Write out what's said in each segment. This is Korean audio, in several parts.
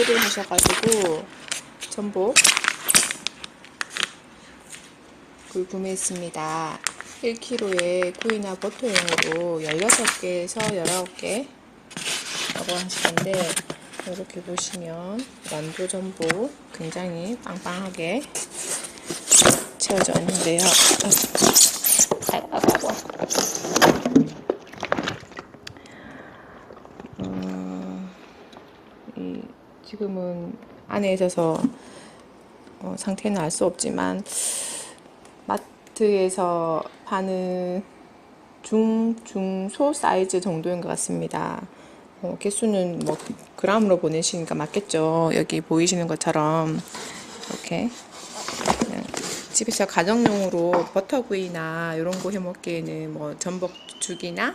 얘기를 하셔가지고 전복 을 구매했습니다. 1kg에 구이나 버터용으로 16개에서 19개 라고 하시는데 이렇게 보시면 완도 전복 굉장히 빵빵하게 채워져 있는데요. 아이고, 음, 지금은 안에 있어서 어, 상태는 알 수 없지만 마트에서 파는 중, 중소 사이즈 정도인 것 같습니다. 어, 개수는 뭐 그람으로 보내시니까 맞겠죠. 여기 보이시는 것처럼 이렇게 집에서 가정용으로 버터구이나 이런 거 해먹기에는 뭐 전복죽이나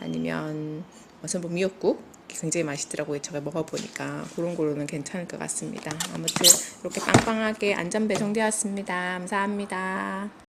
아니면 뭐 전복 미역국 굉장히 맛있더라고요. 제가 먹어보니까 그런 걸로는 괜찮을 것 같습니다. 아무튼 이렇게 빵빵하게 안전 배송되었습니다. 감사합니다.